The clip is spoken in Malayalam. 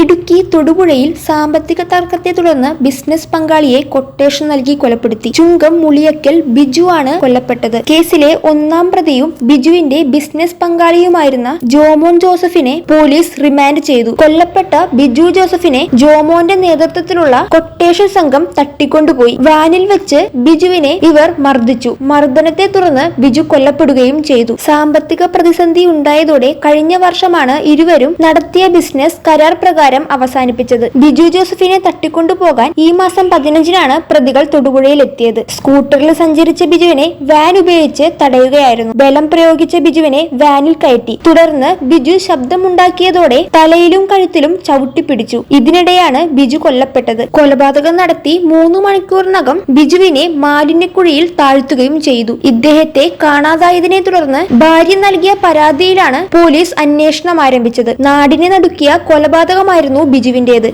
ഇടുക്കി തൊടുപുഴയിൽ സാമ്പത്തിക തർക്കത്തെ തുടർന്ന് ബിസിനസ് പങ്കാളിയെ കൊട്ടേഷൻ നൽകി കൊലപ്പെടുത്തി. ചുങ്കം മുളിയക്കൽ ബിജു ആണ് കൊല്ലപ്പെട്ടത്. കേസിലെ ഒന്നാം പ്രതിയും ബിജുവിന്റെ ബിസിനസ് പങ്കാളിയുമായിരുന്ന ജോമോൻ ജോസഫിനെ പോലീസ് റിമാൻഡ് ചെയ്തു. കൊല്ലപ്പെട്ട ബിജു ജോസഫിനെ ജോമോന്റെ നേതൃത്വത്തിലുള്ള കൊട്ടേഷൻ സംഘം തട്ടിക്കൊണ്ടുപോയി. വാനിൽ വെച്ച് ബിജുവിനെ ഇവർ മർദ്ദിച്ചു. മർദ്ദനത്തെ തുടർന്ന് ബിജു കൊല്ലപ്പെടുകയും ചെയ്തു. സാമ്പത്തിക പ്രതിസന്ധി ഉണ്ടായതോടെ കഴിഞ്ഞ വർഷമാണ് ഇരുവരും നടത്തിയ ബിസിനസ് കരാർ പ്രകാരം അവസാനിപ്പിച്ചത്. ബിജു ജോസഫിനെ തട്ടിക്കൊണ്ടുപോകാൻ ഈ മാസം പതിനഞ്ചിനാണ് പ്രതികൾ തൊടുപുഴയിൽ എത്തിയത് സ്കൂട്ടറിൽ സഞ്ചരിച്ച ബിജുവിനെ വാൻ ഉപയോഗിച്ച് തടയുകയായിരുന്നു. ബലം പ്രയോഗിച്ച ബിജുവിനെ വാനിൽ കയറ്റി. തുടർന്ന് ബിജു ശബ്ദമുണ്ടാക്കിയതോടെ തലയിലും കഴുത്തിലും ചവിട്ടി പിടിച്ചു ഇതിനിടെയാണ് ബിജു കൊല്ലപ്പെട്ടത്. കൊലപാതകം നടത്തി മൂന്ന് മണിക്കൂറിനകം ബിജുവിനെ മാലിന്യക്കുഴിയിൽ താഴ്ത്തുകയും ചെയ്തു. ഇദ്ദേഹത്തെ കാണാതായതിനെ തുടർന്ന് ഭാര്യ നൽകിയ പരാതിയിലാണ് പോലീസ് അന്വേഷണം ആരംഭിച്ചത്. നാടിനെ നടുക്കിയ കൊലപാതകമായിരുന്നു ബിജുവിന്റേത്.